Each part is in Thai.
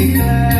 เป็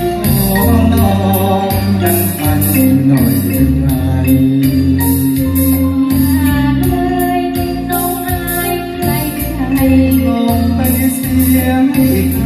มองไปเสียไม่ไกล